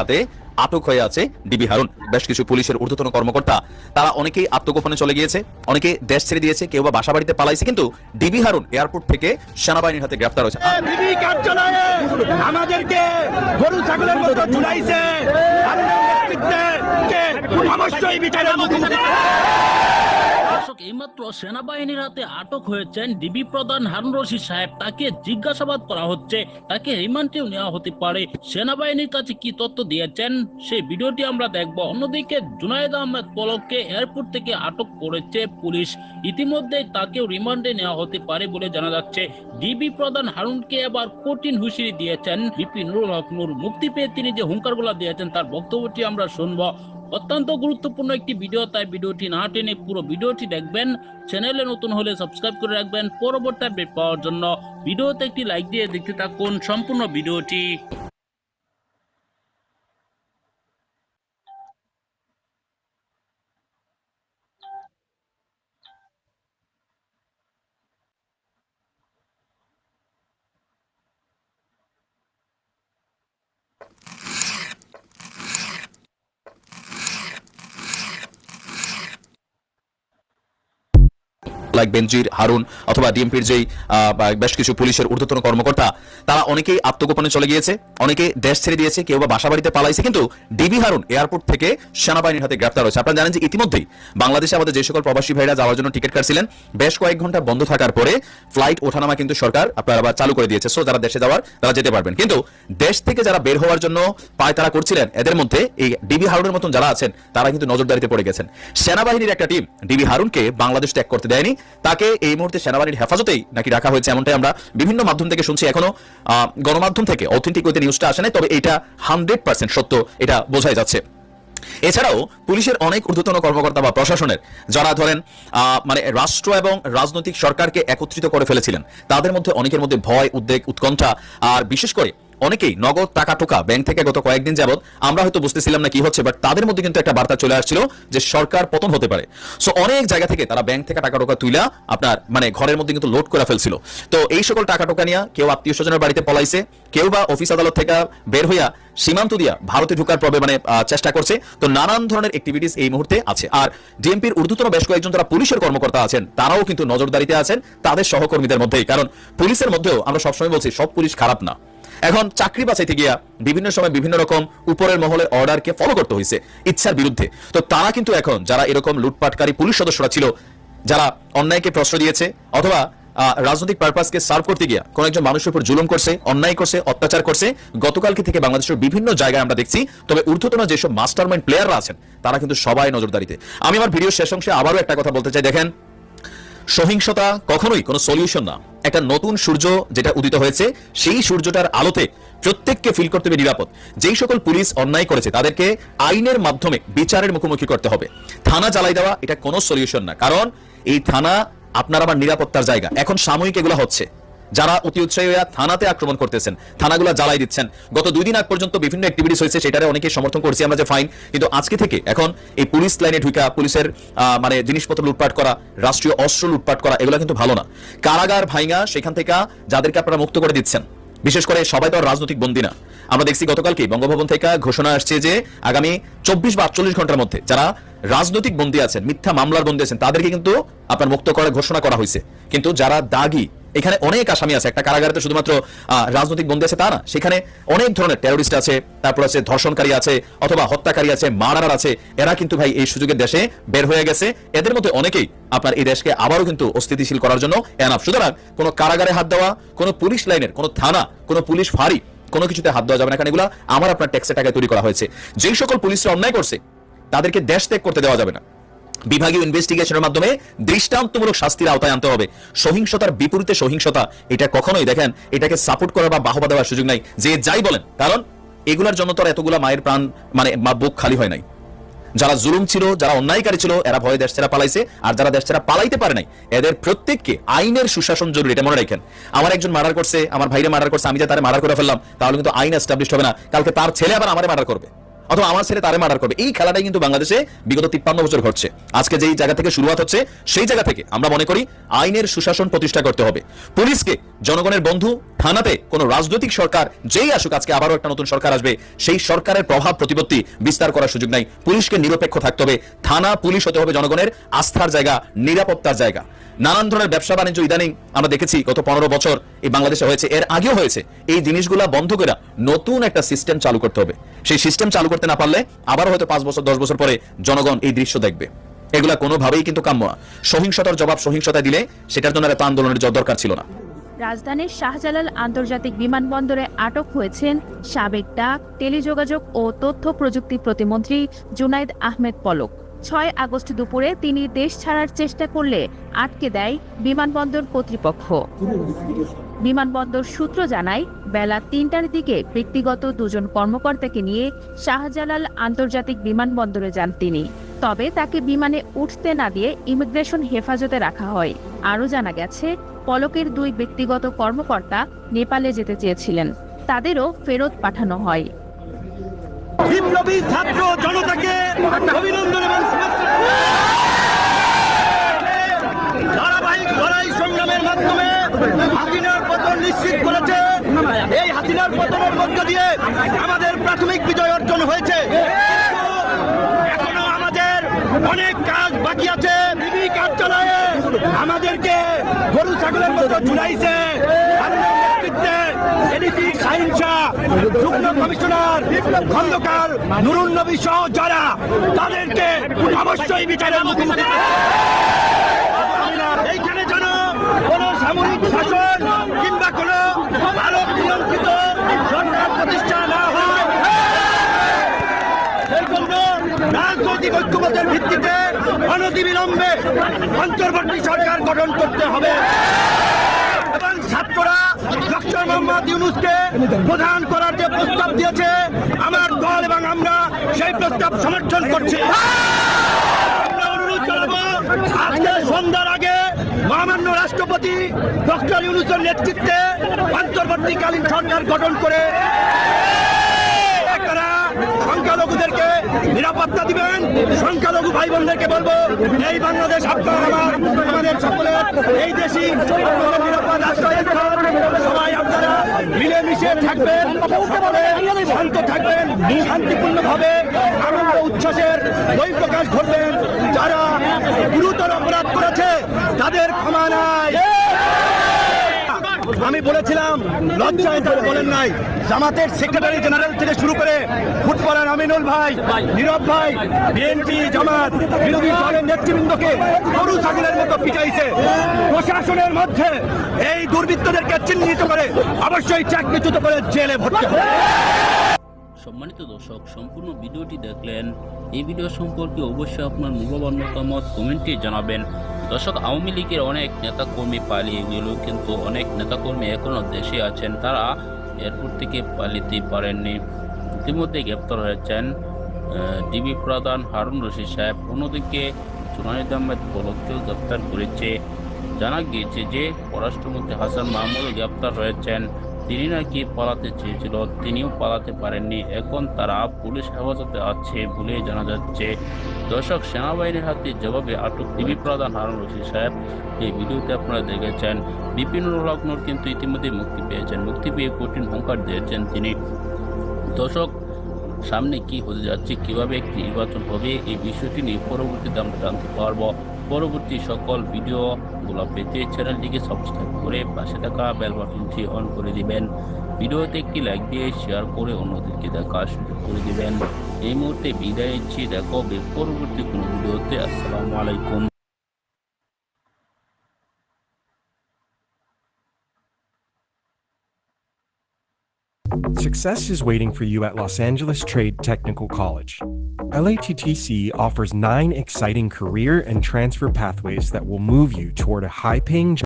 হাতে আটক হয়ে আছে ডিবি হারুন। বেশ কিছু পুলিশের ঊর্ধ্বতন কর্মকর্তা। তারা অনেকেই আত্মগোপনে চলে গিয়েছে। অনেকে দেশ ছেড়ে দিয়েছে, কেউ বা বাসা বাড়িতে পালাইছে। কিন্তু ডিবি হারুন এয়ারপোর্ট থেকে সেনাবাহিনীর হাতে গ্রেফতার হয়েছে। আমাদেরকে গরু, ছাগলের মতো ঝুলাইছে। অবশ্যই বিচারের মুখোমুখি এইমাত্র সেনাবাহিনীর হাতে আটক হয়েছেন ডিবি প্রধান হারুন রশিদ সাহেব। তাকে জিজ্ঞাসাবাদ করা হচ্ছে, তাকে রিমান্ডেও নেওয়া হতে পারে। সেনাবাহিনীর কাছে কি তথ্য দিয়েছেন, সেই ভিডিওটি আমরা দেখব। অন্যদিকে জুনায়েদ আহমেদ পলককে এয়ারপোর্ট থেকে আটক করেছে পুলিশ। ইতিমধ্যে তাকেও রিমান্ডে নেওয়া হতে পারে বলে জানা যাচ্ছে। ডিবি প্রধান হারুনকে এবার কঠিন হুঁশিয়ারি দিয়েছেন বিপি নুরুল হক নূর। মুক্তি পেয়ে তিনি যে হুঙ্কারগুলো দিয়েছেন, তার বক্তব্যটি আমরা শুনব। অত্যন্ত গুরুত্বপূর্ণ একটি ভিডিও তাই ভিডিওটি না টেনে পুরো ভিডিওটি দেখবেন। চ্যানেলে নতুন হলে সাবস্ক্রাইব করে রাখবেন। পরবর্তী আপডেট পাওয়ার জন্য ভিডিওতে একটি লাইক দিয়ে দেখতে থাকুন। সম্পূর্ণ ভিডিওটি লাইক বেনজির হারুন অথবা ডিএমপির যেই বেশ কিছু পুলিশের ঊর্ধ্বতন কর্মকর্তা, তারা অনেকেই আত্মগোপনে চলে গিয়েছে, অনেকে দেশ ছেড়ে দিয়েছে, কেউ বা বাসা বাড়িতে পালাইছে, কিন্তু ডিবি হারুন এয়ারপোর্ট থেকে সেনাবাহিনীর হাতে গ্রেফতার হয়েছে। আপনারা জানেন যে ইতিমধ্যেই বাংলাদেশে আমাদের যে সকল প্রবাসী ভাইরা যাওয়ার জন্য টিকিট কাটছিলেন, বেশ কয়েক ঘণ্টা বন্ধ থাকার পরে ফ্লাইট ওঠানামা কিন্তু সরকার আপনার আবার চালু করে দিয়েছে। সো যারা দেশে যাওয়ার, তারা যেতে পারবেন। কিন্তু দেশ থেকে যারা বের হওয়ার জন্য পায় তারা করছিলেন, এদের মধ্যে এই ডিবি হারুনের মতন যারা আছেন, তারা কিন্তু নজরদারিতে পড়ে গেছেন। সেনাবাহিনীর একটা টিম, ডিবি হারুনকে বাংলাদেশ ত্যাগ করতে দেয়নি। তাকে এই মুহূর্তে সেনাবাহিনীর হেফাজতেই নাকি রাখা হয়েছে এমনটাই আমরা বিভিন্ন মাধ্যম থেকে শুনছি। এখনও গণমাধ্যম থেকে অথেন্টিক ওইতে নিউজটা আসে নাই, তবে এটা হান্ড্রেড পার্সেন্ট সত্য, এটা বোঝাই যাচ্ছে। এছাড়াও পুলিশের অনেক ঊর্ধ্বতন কর্মকর্তা বা প্রশাসনের যারা ধরেন মানে রাষ্ট্র এবং রাজনৈতিক সরকারকে একত্রিত করে ফেলেছিলেন, তাদের মধ্যে অনেকের মধ্যে ভয়, উদ্বেগ, উৎকণ্ঠা, আর বিশেষ করে অনেকেই নগদ টাকা টোকা ব্যাংক থেকে গত কয়েকদিন যাবত আমরা হয়তো বুঝতেছিলাম না কি হচ্ছে বাট তাদের মধ্যে কিন্তু একটা বার্তা চলে আসছিল যে সরকার পতন হতে পারে। সো অনেক জায়গা থেকে তারা ব্যাংক থেকে টাকা টোকা তুইলা আপনার মানে ঘরের মধ্যে কিন্তু লোড করে ফেলছিল। তো এই সকল টাকা টোকা নিয়ে কেউ আত্মীয় স্বজনের বাড়িতে পলাইছে, কেউ বা অফিস আদালত থেকে বের হইয়া সীমান্ত দিয়া ভারতে ঢুকার পর্বে মানে চেষ্টা করছে। তো নানান ধরনের অ্যাক্টিভিটিস এই মুহূর্তে আছে। আর ডিএমপির ঊর্ধ্বতন বেশ কয়েকজন যারা পুলিশের কর্মকর্তা আছেন, তারাও কিন্তু নজরদারিতে আছেন, তাদের সহকর্মীদের মধ্যেই। কারণ পুলিশের মধ্যেও আমরা সবসময় বলছি, সব পুলিশ খারাপ না। এখন চাকরি বাঁচাইতে গিয়া বিভিন্ন সময় বিভিন্ন রকম উপরের মহলের অর্ডারকে ফলো করতে হয়েছে ইচ্ছার বিরুদ্ধে। তো তারা কিন্তু এখন যারা এরকম লুটপাটকারী পুলিশ সদস্যরা ছিল, যারা অন্যায়কে প্রশ্রয় দিয়েছে, অথবা রাজনৈতিক পারপাসকে সার্ভ করতে গিয়া কোন একজন মানুষের উপর জুলুম করছে, অন্যায় করছে, অত্যাচার করছে, গতকালকে থেকে বাংলাদেশের বিভিন্ন জায়গায় আমরা দেখছি, তবে ঊর্ধ্বতন যেসব মাস্টার মাইন্ড প্লেয়াররা আছেন, তারা কিন্তু সবাই নজরদারিতে। আমি আমার ভিডিও শেষ অংশে আবারও একটা কথা বলতে চাই, দেখেন সহিংসতা কখনোই কোনো সলিউশন না। একটা নতুন সূর্য যেটা উদিত হয়েছে, সেই সূর্যটার আলোতে প্রত্যেককে ফিল করতে হবে নিরাপদ। যেই সকল পুলিশ অন্যায় করেছে, তাদেরকে আইনের মাধ্যমে বিচারের মুখোমুখি করতে হবে। থানা জ্বালাই দেওয়া, এটা কোনো সলিউশন না। কারণ এই থানা আপনার আমার নিরাপত্তার জায়গা। এখন সাময়িক এগুলো হচ্ছে। যারা অতি উৎসাহী হয়ে থানাতে আক্রমণ করতেছেন, থানাগুলো জ্বালাই দিচ্ছেন। গত দুই দিন আগ পর্যন্ত বিভিন্ন অ্যাক্টিভিটিস হয়েছে, সেটারে অনেকে সমর্থন করছি, আমরা যে ফাইন কিন্তু আজকে থেকে এখন এই পুলিশ লাইনে ঢুকা পুলিশের মানে জিনিসপত্র লুটপাট করা, রাষ্ট্রীয় অস্ত্র লুটপাট করা, এগুলো কিন্তু ভালো না। কারাগার ভাইঙ্গা সেখান থেকে যাদেরকে আপনারা মুক্ত করে দিচ্ছেন। বিশেষ করে সবাই তো রাজনৈতিক বন্দী না। আমরা দেখছি গতকালকে বঙ্গভবন থেকে ঘোষণা আসছে যে, আগামী চব্বিশ বা আটচল্লিশ ঘণ্টার মধ্যে যারা রাজনৈতিক বন্দী আছেন, মিথ্যা মামলার বন্দী আছেন, তাদেরকে কিন্তু আপনার মুক্ত করার ঘোষণা করা হয়েছে। কিন্তু যারা দাগি এখানে অনেক আসামি আছে। একটা কারাগারে তো শুধুমাত্র রাজনৈতিক বন্দী আছে তা না। সেখানে অনেক ধরনের টেরোরিস্ট আছে, তারপর আছে ধর্ষণকারী আছে, অথবা হত্যাকারী আছে মারার আছে। এরা কিন্তু ভাই এই সুযোগের দেশে বের হয়ে গেছে। এদের মধ্যে অনেকেই আপনার এই দেশকে আবারও কিন্তু অস্থিতিশীল করার জন্য এনাফ সুতরাং কোনো কারাগারে হাত দেওয়া, কোনো পুলিশ লাইনের, কোনো থানা, কোনো পুলিশ ফাঁড়ি, কোনো কিছুতে হাত দেওয়া যাবে না। কারণ এগুলো আমার আপনার ট্যাক্সের টাকায় তৈরি করা হয়েছে। যেই সকল পুলিশরা অন্যায় করছে, তাদেরকে দেশ ত্যাগ করতে দেওয়া যাবে না। বিভাগীয় ইনভেস্টিগেশনের মাধ্যমে দৃষ্টান্তমূলক শাস্তির আওতায় আনতে হবে। সহিংসতার বিপরীতে সহিংসতা, এটা কখনোই দেখেন, এটাকে সাপোর্ট করা বা বাহবা দেওয়ার সুযোগ নাই। যে যাই বলেন, কারণ এগুলার জন্য তো এতগুলা মায়ের প্রাণ মানে মা বুক খালি হয় নাই। যারা জুলুম ছিল, যারা অন্যায়কারী ছিল, এরা ভয়ে দেশ ছেড়া পালাইছে, আর যারা দেশ ছেড়া পালাইতে পারে নাই, এদের প্রত্যেককে আইনের সুশাসন জরুরি, এটা মনে রাখেন। আমার একজন মার্ডার করছে, আমার ভাইরে মার্ডার করছে, আমি যে তারা মার্ডার করে ফেললাম, তাহলে কিন্তু আইন এস্টাবলিশ হবে না। কালকে তার ছেলে আবার আমারে মার্ডার করবে। অথবা আমার ছেলে তারে মার্ডার করবে। এই খেলাটাই কিন্তু বাংলাদেশে বিগত তিপ্পান্ন বছর ঘটছে। আজকে যেই জায়গা থেকে শুরুয়াত হচ্ছে, সেই জায়গা থেকে আমরা মনে করি আইনের সুশাসন প্রতিষ্ঠা করতে হবে। পুলিশকে, জনগণের বন্ধু থানাতে কোনো রাজনৈতিক সরকার যেই আসুক, আজকে আবারও একটা নতুন সরকার আসবে, সেই সরকারের প্রভাব প্রতিপত্তি বিস্তার করার সুযোগ নাই। পুলিশকে নিরপেক্ষ থাকতে হবে। থানা, পুলিশ হতে হবে জনগণের আস্থার জায়গা, নিরাপত্তার জায়গা। নানান ধরনের ব্যবসা বাণিজ্য ইদানিং আমরা দেখেছি, গত পনেরো বছর এই বাংলাদেশে হয়েছে। এর আগেও হয়েছে। এই জিনিসগুলা বন্ধ করে নতুন একটা সিস্টেম চালু করতে হবে। সেই সিস্টেম চালু করতে না পারলে আবার হয়তো পাঁচ বছর, দশ বছর পরে জনগণ এই দৃশ্য দেখবে। এগুলা কোনোভাবেই কিন্তু কাম্য না। সহিংসতার জবাব সহিংসতায় দিলে সেটার জন্য এত আন্দোলনের দরকার ছিল না। রাজধানীর শাহজালাল আন্তর্জাতিক বিমানবন্দরে আটক হয়েছেন সাবেক ডাক, টেলিযোগাযোগ ও তথ্য প্রযুক্তি প্রতিমন্ত্রী জুনাইদ আহমেদ পলক। ছয় আগস্ট দুপুরে তিনি দেশ ছাড়ার চেষ্টা করলে আটকে দেয় বিমানবন্দর কর্তৃপক্ষ। বিমানবন্দর সূত্র জানায়, বেলা তিনটার দিকে ব্যক্তিগত দুজন কর্মকর্তাকে নিয়ে শাহজালাল আন্তর্জাতিক বিমানবন্দরে যান তিনি। তবে তাকে বিমানে উঠতে না দিয়ে ইমিগ্রেশন হেফাজতে রাখা হয়। আরও জানা গেছে পলকের দুই ব্যক্তিগত কর্মকর্তা নেপালে যেতে চেয়েছিলেন। তাদেরও ফেরত পাঠানো হয়। মাধ্যমে নিশ্চিত মধ্য দিয়ে আমাদের প্রাথমিক বিজয় অর্জন হয়েছে। আমাদের অনেক কাজ বাকি আছে। কার্যালয়ে আমাদেরকে গরু ছাগলের মতো ঝুলাইছে। খন্দকার নুরুন নবী সহ যারা তাদেরকে অবশ্যই বিচারের মুখোমুখি এইখানে যেন কোন সামরিক শাসন কিংবা কোন ভারত নিয়ন্ত্রিত সরকার প্রতিষ্ঠা না হয় সেই জন্য রাজনৈতিক ঐক্যমতের ভিত্তিতে অনতিবিলম্বে অন্তর্বর্তী সরকার গঠন করতে হবে। এবং ছাত্ররা ডক্টর মোহাম্মদ ইউনুসকে প্রধান করার যে প্রস্তাব দিয়েছে, আমার দল এবং আমরা সেই প্রস্তাব সমর্থন করছি। আমরা অনুরোধ জানাব আজকে সন্ধ্যার আগে মহামান্য রাষ্ট্রপতি ডক্টর ইউনুসের নেতৃত্বে অন্তর্বর্তীকালীন সরকার গঠন করে সংখ্যালঘুদেরকে নিরাপত্তা দিবেন। সংখ্যালঘু ভাই বোনদেরকে বলব, এই বাংলাদেশ আপনার আমার, আমাদের সকলের, এই দেশই আপনাদের নিরাপদ আশ্রয়স্থল সবাই আপনারা মিলেমিশে থাকবেন শান্ত থাকবেন শান্তিপূর্ণ ভাবে আনন্দ উচ্ছ্বাসের বহিঃপ্রকাশ ঘটবেন। যারা গুরুতর অপরাধ করেছে তাদের ক্ষমা নাই আমি বলেছিলাম, লজ্জায় তারা বলেন নাই। জামাতের সেক্রেটারি জেনারেল থেকে শুরু করে ফুটবলার আমিনুল ভাই, নীরব ভাই বিএনপি জামাত, বিরোধী দলের নেতৃবৃন্দকে গরু ছাগলের মতো পিটাইছে। প্রশাসনের মধ্যে এই দুর্বৃত্তদেরকে চিহ্নিত করে অবশ্যই চাকরিচ্যুত করে জেলে ভর্তি হবে। সম্মানিত দর্শক, সম্পূর্ণ ভিডিওটি দেখলেন। এই ভিডিও সম্পর্কে অবশ্যই আপনার মূল্যবান মতামত কমেন্টে জানাবেন। দর্শক, আওয়ামী লীগের অনেক নেতাকর্মী পালিয়ে গেল, কিন্তু অনেক নেতাকর্মী এখনও দেশে আছেন। তারা এয়ারপোর্ট থেকে পালিতে পারেননি। ইতিমধ্যে গ্রেপ্তার হয়েছেন ডিবি প্রধান হারুন রশিদ সাহেব। অন্যদিকে জুনাইদ আহমেদ পলককেও গ্রেপ্তার করেছে। জানা গিয়েছে যে পররাষ্ট্রমন্ত্রী হাসান মাহমুদও গ্রেপ্তার হয়েছেন। তিনি নাকি পালাতে চেয়েছিল, তিনিও পালাতে পারেননি। এখন তারা পুলিশ হেফাজতে আছে বলে জানা যাচ্ছে। দর্শক সেনাবাহিনীর হাতে জবাবে আটক টিভি প্রধান হারুন রশিদ সাহেব। এই ভিডিওতে আপনারা দেখেছেন বিপিন লগ্নর কিন্তু ইতিমধ্যে মুক্তি পেয়েছেন। মুক্তি পেয়ে কঠিন হুঙ্কার দিয়েছেন তিনি। দর্শক সামনে কি হতে যাচ্ছে কীভাবে একটি নির্বাচন হবে এই বিষয়টি নিয়ে পরবর্তীতে আমরা জানতে পারব। পরবর্তী সকল ভিডিও ভিডিওগুলো পেতে চ্যানেলটিকে সাবস্ক্রাইব করে পাশে থাকা বেল বাটনটি অন করে দিবেন। ভিডিওতে একটি লাইক দিয়ে শেয়ার করে অন্যদেরকে দেখার সুযোগ করে দিবেন এই মুহূর্তে বিদায় নিচ্ছি দেখো হবে পরবর্তী কোনো ভিডিওতে আসসালামু আলাইকুম Success is waiting for you at Los Angeles Trade Technical College. LATTC offers nine exciting career and transfer pathways that will move you toward a high paying job.